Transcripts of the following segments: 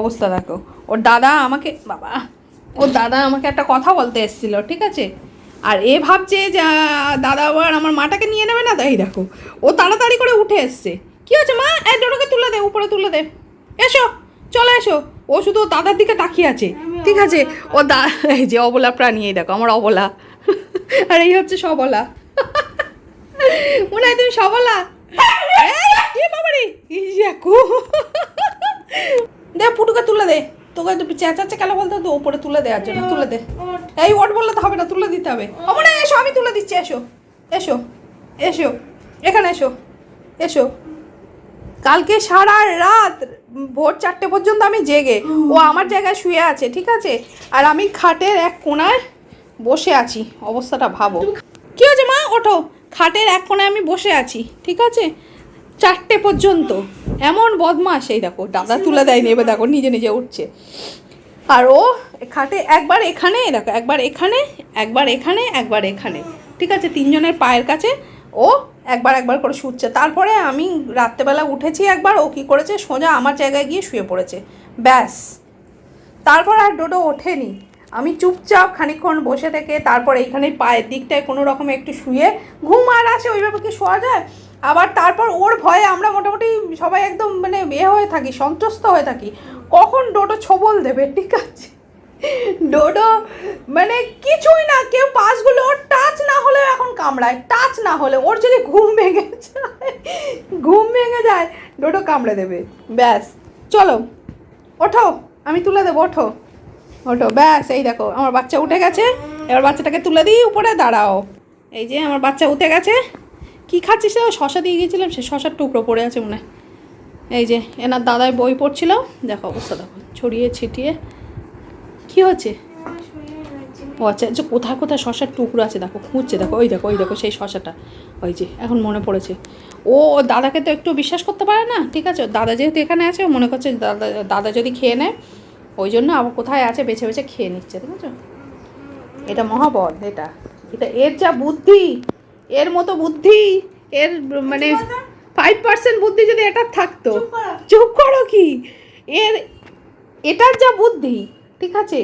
অবস্থা দেখো। ওর দাদা আমাকে বাবা ওর দাদা আমাকে একটা কথা বলতে এসেছিল ঠিক আছে? আর এ ভাবছে যে দাদা আবার আমার মাটাকে নিয়ে নেবে না? তাই দেখো ও তাড়াতাড়ি করে উঠে এসছে। কি হচ্ছে মা? এই ডোডোকে তুলে দে উপরে তুলে দে। এসো চলে এসো। ও শুধু দাদার দিকে তাকিয়ে আছে ঠিক আছে? ও দা এই যে অবলা প্রাণী এই দেখো আমার অবলা। আর এই হচ্ছে সবলা। মনে হয় তুমি সবলা? বাবারে এই দেখো দে, পুটুকে তুলে দে। তোকে একটু চেঁচাচ্ছে কেন বলতে? তো ওপরে তুলে দেওয়ার জন্য, তুলে দে। এই ওট বললে তো হবে না, তুলে দিতে হবে। আমার এসো, আমি তুলে দিচ্ছি, এসো। এসো এসো, এখানে এসো এসো। কালকে সারা রাত, ভোর চারটে পর্যন্ত আমি জেগে। ও আমার জায়গায় শুয়ে আছে, ঠিক আছে? আর আমি খাটের এক কোণায় বসে আছি, অবস্থাটা ভাবো। কি হয়েছে মা? ওঠো। খাটের এক কোণায় আমি বসে আছি, ঠিক আছে? চারটে পর্যন্ত। এমন বদমাস এই দেখো, দাদা তুলে দেয়নি, এবার দেখো, নিজে নিজে উঠছে। আর ও খাটে একবার এখানে দেখো, একবার এখানে একবার এখানে একবার এখানে। ঠিক আছে, তিনজনের পায়ের কাছে ও একবার একবার করে শুচ্ছে তারপরে আমি রাত্রেবেলা উঠেছি একবার, ও কি করেছে, সোজা আমার জায়গায় গিয়ে শুয়ে পড়েছে। ব্যাস। তারপর আর ডোডো ওঠেনি। আমি চুপচাপ খানিকক্ষণ বসে থেকে, তারপর এইখানে পায়ের দিকটায় কোনো রকমে একটু শুয়ে, ঘুম আর আছে, ওইভাবে কি শোয়া যায়? আবার তারপর ওর ভয়ে আমরা মোটামুটি সবাই একদম মানে এ হয়ে থাকি সন্তুষ্ট হয়ে থাকি। কখন ডোডো ছবল দেবে, ঠিক আছে? ডোডো মানে কিছুই না, কেউ পাশগুলো ওর টাচ না হলেও এখন কামড়ায় টাচ না হলে। ওর যদি ঘুম ভেঙে যায়, ঘুম ভেঙে যায়, ডোডো কামড়ে দেবে। ব্যাস, চলো, ওঠো, আমি তুলে দেবো, ওঠো। ওঠো, ব্যাস, এই দেখো, আমার বাচ্চা উঠে গেছে। এবার বাচ্চাটাকে তুলে দিই, উপরে দাঁড়াও। এই যে, আমার বাচ্চা উঠে গেছে। কি খাচ্ছিস? শশা দিয়ে গিয়েছিলাম, সে শশার টুকরো পড়ে আছে মনে হয়। এই যে, এনার দাদায় বই পড়ছিল। দেখো অবস্থা, দেখো, ছড়িয়ে ছিটিয়ে। কি হচ্ছে? ও আচ্ছা যে কোথায় কোথায় শশার টুকরো আছে, দেখো, খুঁজছে, দেখো, ওই দেখো ওই দেখো, সেই শশাটা। ওই যে, এখন মনে পড়েছে। ও দাদাকে তো একটু বিশ্বাস করতে পারে না, ঠিক আছে? দাদা যেহেতু এখানে আছে, ও মনে করছে দাদা দাদা যদি খেয়ে নেয়, ওই জন্য আবার কোথায় আছে, বেছে বেছে খেয়ে নিচ্ছে, ঠিক আছে? এটা মহাবল, এটা। এটা এর যা বুদ্ধি! এর মতো বুদ্ধি এর মানে ফাইভ পার্সেন্ট বুদ্ধি যদি এটার থাকতো। চুপ করো। কি? এর এটার যা বুদ্ধি ঠিক আছে?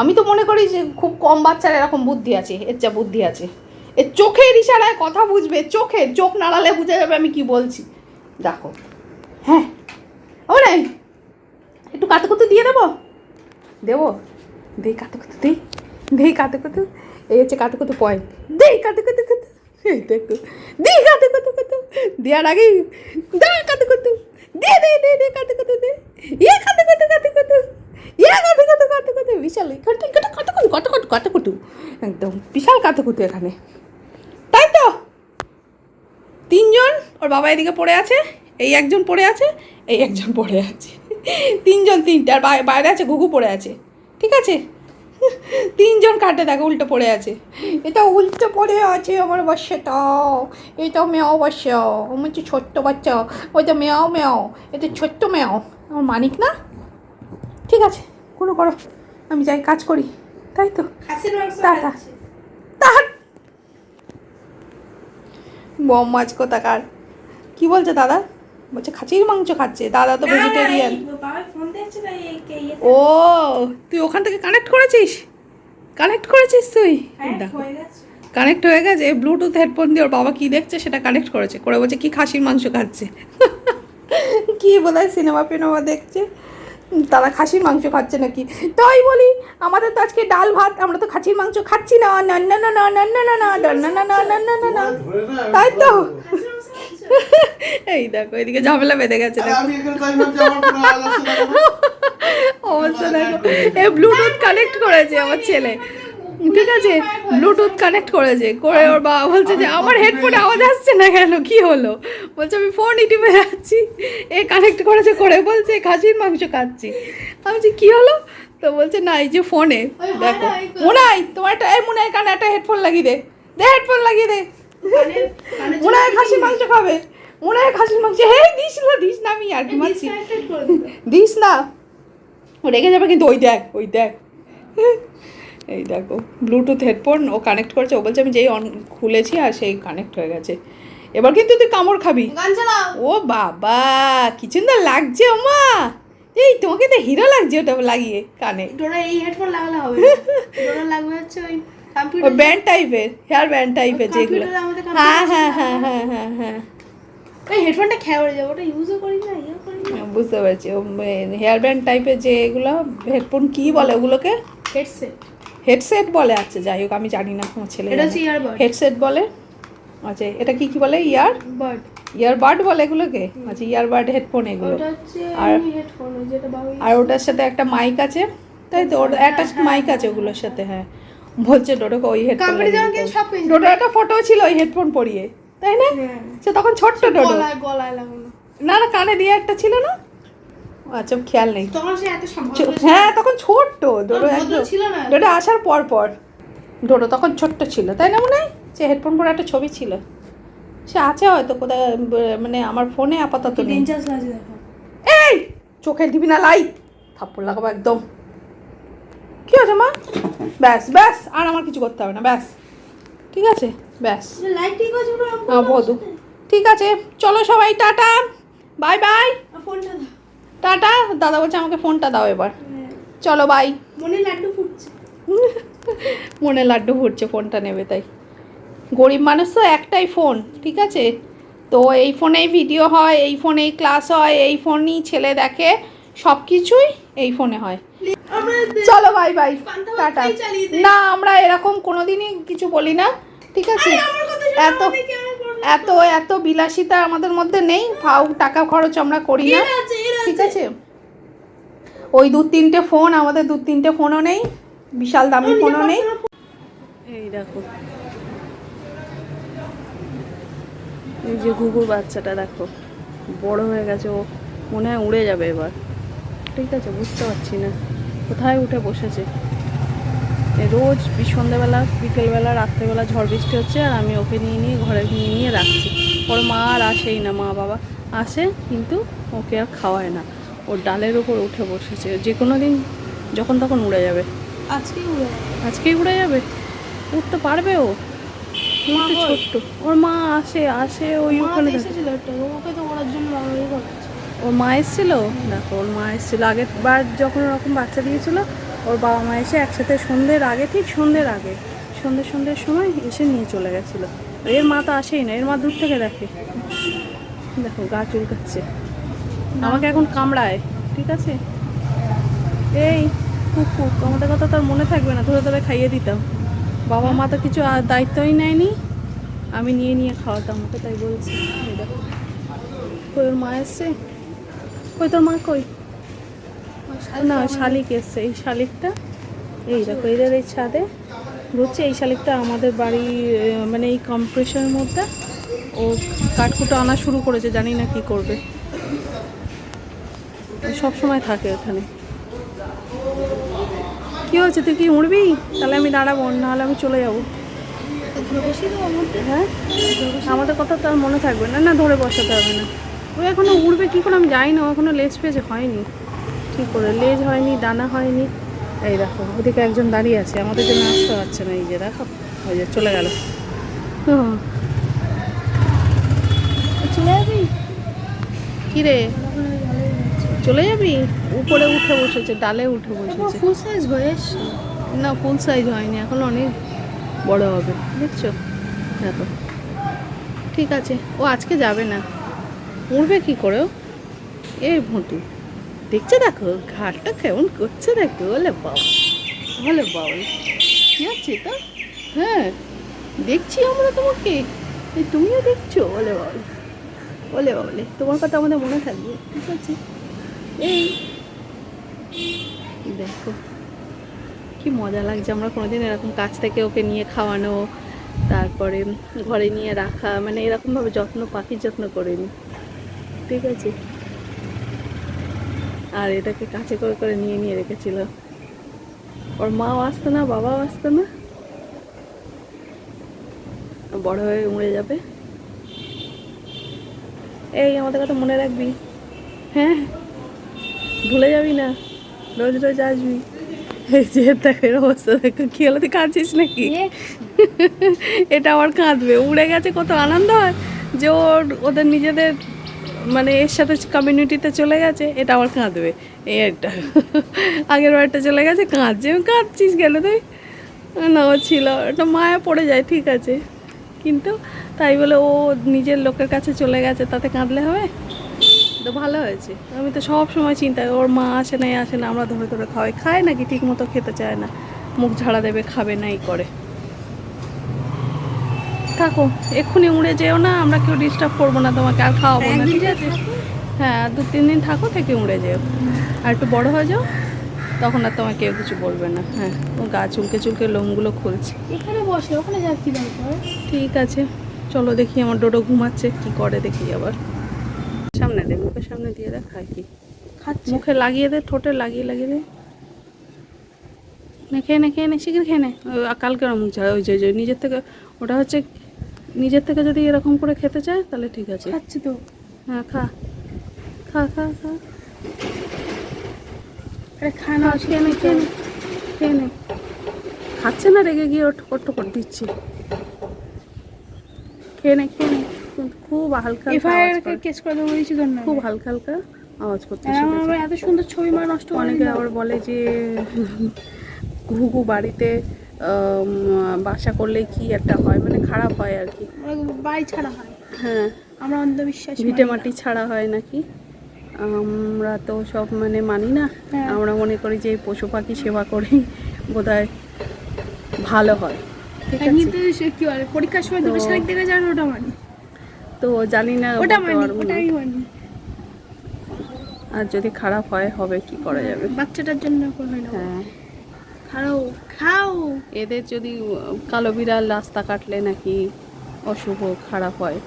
আমি তো মনে করি যে খুব কম বাচ্চার এরকম বুদ্ধি আছে এর যা বুদ্ধি আছে। এর চোখের ইশারায় কথা বুঝবে চোখে চোখ নাড়ালে বুঝে যাবে আমি কি বলছি। দেখো। হ্যাঁ। ও নাই একটু কাতে কুতু দিয়ে দেবো? দেবো? দেই কাতে কুতু দেই। দেই কাতে কুতু এই হচ্ছে কাতে কুতু পয়েন্ট দেই কাতে কুতু কুতু এই দেখো দেই কাতে কুতু কুতু, দেওয়ার আগেই দে কাতে কুতু, দে দে দে দে কাতে কুতু, দে ইয়ে কাতে কুতু কাতে কুতু ইয়ে কাতে কুতু কাতে কুতু, বিশাল কাটে কাটে কাটে কুতু কাটে কুতু কাটে কুতু, একদম বিশাল কাতে কুতু এখানে। তাই তো, তিনজন, ওর বাবা এদিকে পড়ে আছে, এই একজন পড়ে আছে, এই একজন পড়ে আছে, তিনজন, তিনটে, আর বাইরে আছে ঘুঘু পড়ে আছে, ঠিক আছে? তিনজন কাটে দেখো উল্টো পড়ে আছে। এটা উল্টো পড়ে আছে আমার বাচ্চাটা এটা মেয়াও বাচ্চা আমার হচ্ছে ছোট্ট বাচ্চা। ওইটা মেয়াও মেয়াও। এটা ছোট্ট মেয়াও। আমার মানিক না? ঠিক আছে কোনো করো। আমি যাই কাজ করি। তাই তো? টাটা। বম মাছ কোথাকার? কি বলছে দাদা? বলছে খাসির মাংস খাচ্ছে দাদা তো ভেজিটেরিয়ান ইয়ে ও তুই ওখান থেকে কানেক্ট করেছিস কানেক্ট করেছিস তুই হ্যাঁ, হয়ে কানেক্ট হয়ে গেছে ব্লুটুথ হেডফোন দিয়ে ওর বাবা কি দেখছে সেটা কানেক্ট করেছে করে বলছে কি খাসির মাংস খাচ্ছে কি বোধ হয় সিনেমা ফিনেমা দেখছে তারা খাসির মাংস খাচ্ছে নাকি তাই বলি আমাদের তো আজকে ডাল ভাত আমরা তো খাসির মাংস খাচ্ছি না না না না না না না না না না না না না না না না তাই তো এই দেখো এদিকে ঝামেলা বেঁধে গেছে? অবস্থা দেখো এ ব্লুটুথ কানেক্ট করেছে আমার ছেলে। ঠিক আছে ব্লুটুথ কানেক্ট করেছে করে ওর বাবা বলছে যে আমার হেডফোনে আওয়াজ আসছে না কেন? কি হলো? বলছে আমি ফোন টিপে যাচ্ছি। এ কানেক্ট করেছে করে বলছে খাসির মাংস খাচ্ছি। আমি বলছি কী হলো? তো বলছে না এই যে ফোনে দেখো। মোনাই তোমার একটা এই মোনাই কানে একটা হেডফোন লাগিয়ে দে। দে হেডফোন লাগিয়ে দে। মনে হয় জন্য খাসির মাংস খাবে। মনে হয় খাসির মাংস হে দিস না দিস না আমি আর কি করে দিল। দিস না। ও রেগে যাবে কিন্তু ওই দেখ ওই দেখ। এই দেখো ব্লুটুথ হেডফোন ও কানেক্ট করেছে। ও বলছে আমি যেই অন খুলেছি আর সেই কানেক্ট হয়ে গেছে। এবার কিন্তু তুই কামড় খাবি। ও বাবা কি সুন্দর লাগছে ওমা। এই তোমাকে তো হিরো লাগছে ওটা লাগিয়ে কানে। ডোরা এই হেডফোন লাগালে হবে। ডোরা লাগবে হচ্ছে ওই ওই কম্পিউটার ব্যান্ড টাইপের হেয়ার ব্যান্ড টাইপের যেগুলো। হ্যাঁ হ্যাঁ হ্যাঁ হ্যাঁ হ্যাঁ হ্যাঁ। ওই হেডফোনটা খেয়ে যাবে ওটা ইউজও করি না ইয়ে করি না। হ্যাঁ, বুঝতে পারছি। হেয়ার ব্যান্ড টাইপের যে এগুলো হেডফোন কি বলে ওগুলোকে? হেডসেট হেডসেট বলে আচ্ছা যাই হোক আমি জানি না আমার ছেলে এটা হচ্ছে ইয়ারবাড হেডসেট বলে? আচ্ছা এটা কি কি বলে? ইয়ার বাড ইয়ারবাড বলে এগুলোকে? আচ্ছা ইয়ারবাড হেডফোন এগুলো। আর- হেডফোন যেটা আর ওটার সাথে একটা মাইক আছে। তাই তো ওর অ্যাটাচ মাইক আছে ওগুলোর সাথে হ্যাঁ। বলছে ডোডোকে ওই হেডফোন ডোডোর একটা ফটো ছিল ওই হেডফোন পরিয়ে। তাই না? হ্যাঁ। সে তখন ছোট্ট গলায় গলায় লাগানো। না না কানে দিয়ে একটা ছিল না? আচ্ছা খেয়াল নেই। তখন সে এত সম্ভব হ্যাঁ তখন ছোট্ট ডোডো একদম। ছিল না। ডোডো আসার পর পর ডোডো তখন ছোট্ট ছিল তাই না মনে হয় যে হেডফোন পরে একটা ছবি ছিল। সে আছে হয়তো কোথায় মানে আমার ফোনে আপাতত নেই। আছে এই চোখে দিবি না লাইট থাপ্পড় লাগাবো একদম। কি হয়েছে মা? ব্যাস ব্যাস আর আমার কিছু করতে হবে না ব্যাস। ঠিক আছে? ব্যাস। ঠিক আছে হ্যাঁ বধু ঠিক আছে চলো সবাই টাটা। Bye bye. টাটা। দাদা বলছে আমাকে ফোনটা দাও এবার। চলো বাই। মনে লাড্ডু ফুটছে। মনে লাড্ডু ফুটছে ফোনটা নেবে তাই। গরিব মানুষ তো একটাই ফোন ঠিক আছে? তো এই ফোনেই ভিডিও হয় এই ফোনেই ক্লাস হয় এই ফোনই ছেলে দেখে সব কিছুই এই ফোনে হয়। চলো বাই বাই। টাটা। না আমরা এরকম কোনোদিনই কিছু বলি না। ঠিক আছে? এত এত এত বিলাসিতা আমাদের মধ্যে নেই। ফাউ টাকা খরচ আমরা করি না। ঠিক আছে। ওই দু তিনটে ফোন আমাদের দু তিনটে ফোনও নেই। বিশাল দামি ফোনও নেই। এই দেখো। এই যে ঘুঘুর বাচ্চাটা দেখো। বড় হয়ে গেছে ও মনে হয় উড়ে যাবে এবার। ঠিক আছে বুঝতে পারছি না। কোথায় উঠে বসেছে? রোজ সন্ধ্যেবেলা বিকেলবেলা রাত্রেবেলা ঝড় বৃষ্টি হচ্ছে আর আমি ওকে নিয়ে নিয়ে ঘরে নিয়ে নিয়ে রাখছি। ওর মা আর আসেই না মা বাবা আসে কিন্তু ওকে আর খাওয়ায় না। ওর ডালের উপর উঠে বসেছে। যে কোনো দিন যখন তখন উড়ে যাবে। আজকে উড়ে আজকেই উড়ে যাবে? উঠতে পারবে ও? ছোট্ট। ওর মা আসে আসে ওই ওখানে ওকে তো ওড়ার জন্য ওর মা এসেছিল? দেখো ওর মা এসেছিল। আগের বার যখন ওরকম বাচ্চা দিয়েছিল ওর বাবা মা এসে একসাথে সন্ধ্যের আগে, ঠিক সন্ধ্যের আগে, সন্ধ্যে সন্ধ্যের সময় এসে নিয়ে চলে গেছিল। এর মা তো আসেই না, এর মা দূর থেকে দেখে। দেখো, গা চুলকাচ্ছে। আমাকে এখন কামড়ায়, ঠিক আছে? এই কুকুক আমাদের কথা তার মনে থাকবে না, ধরে ধরে খাইয়ে দিতাম। বাবা মা তো কিছু দায়িত্বই নেয়নি। আমি নিয়ে নিয়ে খাওয়াতাম ওকে, তাই বলছি। দেখো, কই ওর মা এসছে? কই তোর মা কই? না শালিক এসছে, এই শালিকটা। এই দেখো এদের এই ছাদে। ঘুরছে এই শালিকটা আমাদের বাড়ি মানে এই কম্প্রেশনের মধ্যে। ও কাঠকুটো আনা শুরু করেছে, জানি না কি করবে। সব সময় থাকে ওখানে। কি হয়েছে, তুই কি উড়বি? তাহলে আমি দাঁড়াবো, নাহলে আমি চলে যাব। হ্যাঁ? আমাদের কথা তো আর মনে থাকবে না। না ধরে বসাতে হবে না। ও এখনও উড়বে, কি করে আমি যাই না, ও এখনও লেজ পেজ হয়নি। কি করে? লেজ হয়নি ডানা হয়নি। এই দেখো ওদিকে একজন দাঁড়িয়ে আছে। আমাদের জন্য আসতে পারছে না এই যে দেখো ওই যে চলে গেল। চলে যাবি? কি রে? চলে যাবি? উপরে উঠে বসেছে ডালে উঠে বসেছে। ফুল সাইজ হয়ে না ফুল সাইজ হয়নি এখন অনেক বড় হবে দেখছ? দেখো। ঠিক আছে ও আজকে যাবে না। উড়বে কি করে ও? এ ভুঁটু। দেখছ দেখো ঘাটটা কেমন করছে দেখো, বলে বাবা বলে বাবা কি আছে তো হ্যাঁ দেখছি আমরা তোমাকে। তুমিও দেখছ, বলে বাবলে বলে বাবলে তোমার কথা আমাদের মনে থাকবে, ঠিক আছে? এই দেখো, কি মজা লাগছে আমরা কোনোদিন এরকম কাছ থেকে ওকে নিয়ে খাওয়ানো, তারপরে ঘরে নিয়ে রাখা মানে এরকমভাবে যত্ন, পাখির যত্ন করে করিনি। ঠিক আছে? আর এটাকে কাছে করে করে নিয়ে নিয়ে রেখেছিল। ওর মাও আসতো না বাবাও আসতো না। বড় হয়ে উড়ে যাবে। এই আমাদের কথা মনে রাখবি। হ্যাঁ ভুলে যাবি না। রোজ রোজ আসবি। এই যে দেখো এর অবস্থা দেখো কি হলো তুই কাঁদছিস নাকি? এটা আবার কাঁদবে। উড়ে গেছে কত আনন্দ হয় যে ওর ওদের নিজেদের মানে এর সাথে কমিউনিটিতে চলে গেছে, এটা আবার কাঁদবে। এই একটা। আগের বারটা চলে গেছে, কাঁদছে। আমি কাঁদছিস গেল তুই? না, ও ছিল। একটা মায়া পড়ে যায়, ঠিক আছে। কিন্তু তাই বলে ও নিজের লোকের কাছে চলে গেছে, তাতে কাঁদলে হবে? তো ভালো হয়েছে। আমি তো সব সময় চিন্তা ওর মা আসে না আসে না আমরা ধরে ধরে খাওয়াই। খায় নাকি? ঠিক মতো খেতে চায় না। মুখ ঝাড়া দেবে, খাবে না, এই করে। থাকো এক্ষুনি উড়ে যেও না আমরা কেউ ডিস্টার্ব করব না তোমাকে আর খাওয়াবো না ঠিক আছে? হ্যাঁ দু তিন দিন থাকো থেকে উড়ে যেও। আর একটু বড় হয়ে যাও তখন আর তোমাকে কেউ কিছু বলবে না। হ্যাঁ ও গা চুলকে চুলকে লোমগুলো খুলছে। এখানে বসে ওখানে কি দরকার ঠিক আছে চলো দেখি আমার ডোডো ঘুমাচ্ছে কি করে দেখি আবার। সামনে দে মুখের সামনে দিয়ে দেখ খায় কি। খাচ্ছে। মুখে লাগিয়ে দে ঠোঁটে লাগিয়ে লাগিয়ে দে। নে খেয়ে নে খেয়ে নে শীঘ্র খেয়ে নে। কালকে মুখ ঝাড়া ওই যে নিজের থেকে ওটা হচ্ছে নিজের থেকে যদি এরকম করে খেতে চায় তাহলে ঠিক আছে। খাচ্ছে তো। হ্যাঁ খা। খা খা খা। আরে খানা খেয়ে নে খেয়ে নে খেয়ে নে। খাচ্ছে না রেগে গিয়ে ওর ঠোকর করে দিচ্ছি। খেয়ে নে খেয়ে নে। খুব হালকা হালকা এফআইআর আওয়াজ কেস করে দেবো তোর নামে। খুব হালকা হালকা আওয়াজ করতে শিখেছে। এত সুন্দর ছবি মা নষ্ট অনেকে আবার বলে যে ঘুঘু বাড়িতে বাসা করলে কি একটা হয়? মানে খারাপ হয় আর কি। বাড়ি ছাড়া হয়। হ্যাঁ। আমরা অন্ধবিশ্বাস ভিটে মাটি ছাড়া হয় নাকি? আমরা তো সব মানে মানি না। হ্যাঁ। আমরা মনে করি যে পশু পাখি সেবা করেই বোধহয় ভালো হয়। ঠিক আছে? কি বলে পরীক্ষার সময় দুটো শালিক দেখে ওটা মানি। তো জানি না ওটা মানি পারব ওটা না। আমি মানি। আর যদি খারাপ হয় হবে কি করা যাবে? বাচ্চাটার জন্য হয় না। হ্যাঁ। খাও খাও। এদের যদি কালো বিড়াল রাস্তা কাটলে নাকি অশুভ খারাপ হয়।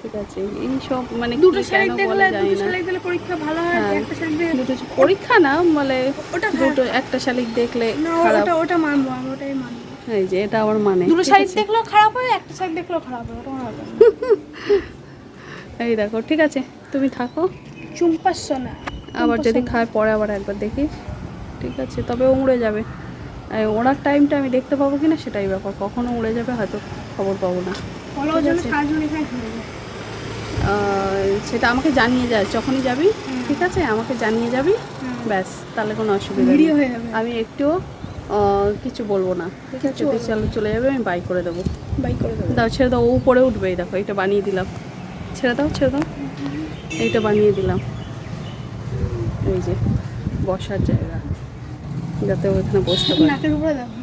ঠিক আছে এই সব মানে দুটো শালিক দেখলে দুটো না। শালিক দিলে পরীক্ষা ভালো হয় হ্যাঁ। একটা শালিক দুটো পরীক্ষা না বলে ওটা দুটো একটা শালিক দেখলে না খারাপ। ওটা ওটা মানবো আমি ওটাই মানবো। এই যে এটা আমার মানে দুটো শালিক দেখলেও খারাপ হয় একটা শালিক দেখলেও খারাপ হয় ওটা মানবো এই দেখো ঠিক আছে তুমি থাকো। চুম্পার সোনা আবার যদি খায় পরে আবার একবার দেখি। ঠিক আছে তবে উমড়ে যাবে। ওড়ার টাইমটা আমি দেখতে পাবো কিনা সেটাই ব্যাপার। কখনো উড়ে যাবে হয়তো খবর পাবো না। সেটা আমাকে জানিয়ে যায় যখনই যাবি ঠিক আছে? আমাকে জানিয়ে যাবি ব্যাস তাহলে কোনো অসুবিধা নেই। হয়ে যাবে। আমি একটুও কিছু বলব না। ঠিক আছে? চলো চলে যাবে আমি বাই করে দেবো। বাই করে দেবো। দাও ছেড়ে দাও উপরে উঠবে দেখো এটা বানিয়ে দিলাম। ছেড়ে দাও ছেড়ে দাও। এইটা বানিয়ে দিলাম। এই যে বসার জায়গা। যাতে ও এখানে বসতে পারে। নাকের উপরে দেখো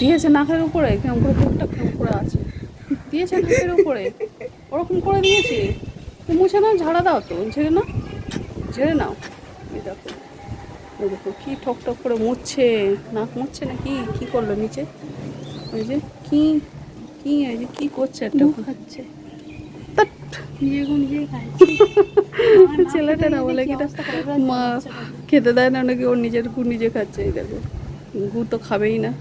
দিয়েছে নাকের উপরে কেমন করে কেমন করে আছে। দিয়েছে নাকের উপরে। ওরকম করে দিয়েছে। তো মুছে নাও ঝাড়া দাও তো ঝেড়ে নাও। ঝেড়ে নাও। দেখো। দেখো কি ঠক ঠক করে মুছছে। নাক মুছছে না কি কি করল নিচে? ওই যে কি কি ওই যে কি করছে একটা খাচ্ছে। ছেলেটা না বলে কি মা খেতে দেয় না নাকি? ওর নিজের গু নিজে খাচ্ছে এই দেখো। গু তো খাবেই না।